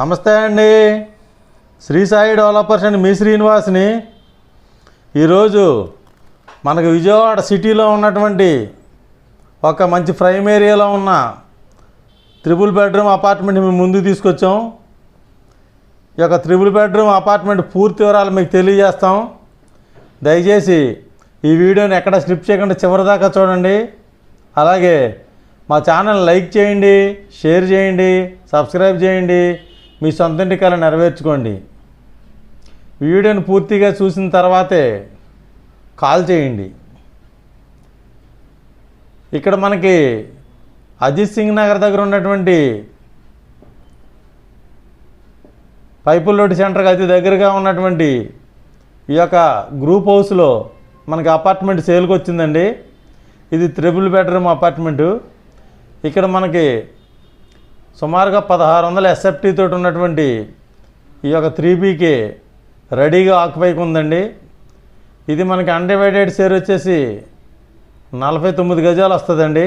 నమస్తే అండి. Shri Sai developers and మీ శ్రీనివాస్ని. ఈరోజు మనకు విజయవాడ సిటీలో ఉన్నటువంటి ఒక మంచి ప్రైమ్ ఏరియాలో ఉన్న త్రిబుల్ బెడ్రూమ్ అపార్ట్మెంట్ మేము ముందుకు తీసుకొచ్చాం. ఈ యొక్క త్రిబుల్ బెడ్రూమ్ అపార్ట్మెంట్ పూర్తి వివరాలు మీకు తెలియజేస్తాం. దయచేసి ఈ వీడియోని ఎక్కడ స్లిప్ చేయకుండా చివరిదాకా చూడండి. అలాగే మా ఛానల్ లైక్ చేయండి షేర్ చేయండి సబ్స్క్రైబ్ చేయండి. మీ సొంత కళ నెరవేర్చుకోండి. వీడియోను పూర్తిగా చూసిన తర్వాతే కాల్ చేయండి. ఇక్కడ మనకి అజిత్ సింగ్ నగర్ దగ్గర ఉన్నటువంటి పైపుల్ రోడ్డు సెంటర్కి అతి దగ్గరగా ఉన్నటువంటి ఈ యొక్క గ్రూప్ హౌస్లో మనకి అపార్ట్మెంట్ సేల్కి వచ్చిందండి ఇది త్రిబుల్ బెడ్రూమ్ అపార్ట్మెంటు. ఇక్కడ మనకి సుమారుగా పదహారు వందల ఎస్ఎఫ్టీ తోటి ఉన్నటువంటి ఈ యొక్క త్రీ బీకే రెడీగా ఆక్యుపైకి ఉందండి. ఇది మనకి అన్డివైడెడ్ షేర్ వచ్చేసి నలభై తొమ్మిది గజాలు వస్తుందండి.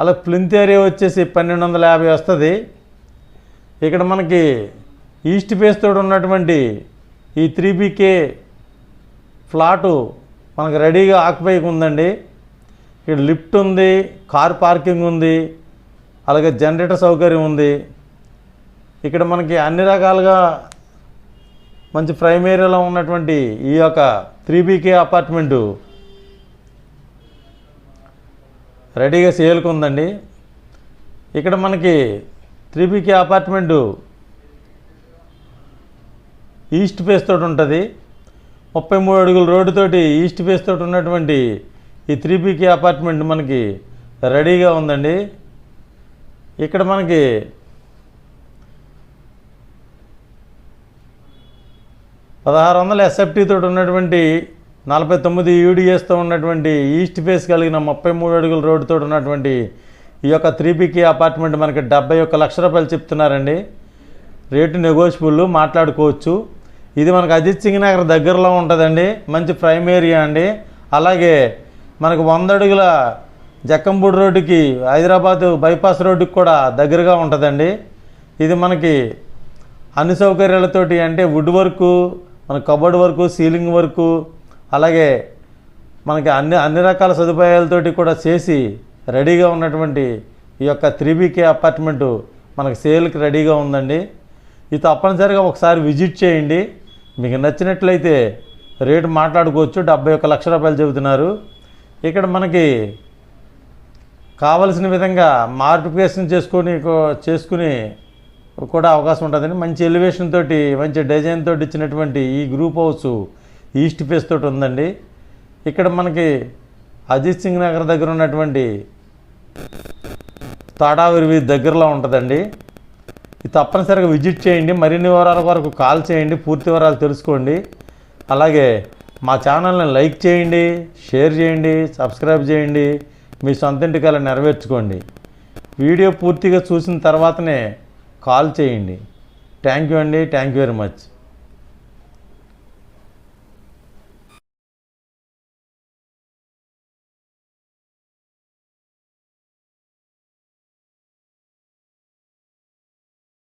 అలా ప్లింత్ ఏరియా వచ్చేసి పన్నెండు వందల యాభై వస్తుంది. ఇక్కడ మనకి ఈస్ట్ ఫేస్ తోటి ఉన్నటువంటి ఈ త్రీ బీకే ఫ్లాటు మనకు రెడీగా ఆక్యుపైకి ఉందండి. ఇక్కడ లిఫ్ట్ ఉంది కార్ పార్కింగ్ ఉంది అలాగే జనరేటర్ సౌకర్యం ఉంది. ఇక్కడ మనకి అన్ని రకాలుగా మంచి ప్రైమ్ ఏరియాలో ఉన్నటువంటి ఈ యొక్క త్రీ బీకే అపార్ట్మెంటు రెడీగా సేల్కి ఉందండి ఇక్కడ మనకి three BHK apartment east face తోటి ఉంటుంది. ముప్పై మూడు అడుగుల రోడ్డుతోటి ఈస్ట్ ఫేస్ తోటి ఉన్నటువంటి ఈ త్రీ బీకే అపార్ట్మెంట్ మనకి రెడీగా ఉందండి. ఇక్కడ మనకి పదహారు వందల ఎస్ఎఫ్టీ తోటి ఉన్నటువంటి నలభై తొమ్మిది యూడిఎస్తో ఉన్నటువంటి ఈస్ట్ ఫేస్ కలిగిన ముప్పై మూడు అడుగుల రోడ్డుతో ఉన్నటువంటి ఈ యొక్క త్రీ బికే అపార్ట్మెంట్ మనకి డెబ్బై ఒక్క లక్ష రూపాయలు చెప్తున్నారండి. రేటు నెగోషియబుల్ మాట్లాడుకోవచ్చు. ఇది మనకు అజిత్ సింగ్ నగర్ దగ్గరలో ఉంటుందండి. మంచి ప్రైమ్ ఏరియా అండి. అలాగే మనకు వంద అడుగుల జక్కంపూడి రోడ్డుకి హైదరాబాద్ బైపాస్ రోడ్డుకి కూడా దగ్గరగా ఉంటుందండి. ఇది మనకి అన్ని సౌకర్యాలతోటి అంటే వుడ్ వర్కు మన కబోర్డ్ వర్కు సీలింగ్ వర్కు అలాగే మనకి అన్ని అన్ని రకాల సదుపాయాలతోటి కూడా చేసి రెడీగా ఉన్నటువంటి ఈ యొక్క త్రీబీకే అపార్ట్మెంటు మనకు సేల్కి రెడీగా ఉందండి. ఇది తప్పనిసరిగా ఒకసారి విజిట్ చేయండి. మీకు నచ్చినట్లయితే రేటు మాట్లాడుకోవచ్చు. డెబ్బై ఒక్క లక్ష రూపాయలు చెబుతున్నారు. ఇక్కడ మనకి కావలసిన విధంగా మార్టిఫికేషన్ చేసుకొని చేసుకుని కూడా అవకాశం ఉంటుందని మంచి ఎలివేషన్ తోటి మంచి డిజైన్ తోటి ఇచ్చినటువంటి ఈ గ్రూప్ హౌస్ ఈస్ట్ ఫేస్ తోటి ఉందండి. ఇక్కడ మనకి అజిత్ సింగ్ నగర్ దగ్గర ఉన్నటువంటి తాడావిరివి దగ్గరలో ఉంటుందండి. ఇది తప్పనిసరిగా విజిట్ చేయండి. మరిన్ని వివరాల వరకు కాల్ చేయండి. పూర్తి వివరాలు తెలుసుకోండి. అలాగే మా ఛానల్ని లైక్ చేయండి షేర్ చేయండి సబ్స్క్రైబ్ చేయండి. మీ సొంత ఇంటికల్లా నెరవేర్చుకోండి. వీడియో పూర్తిగా చూసిన తర్వాతనే కాల్ చేయండి. థ్యాంక్ యూ అండి. Thank you very much.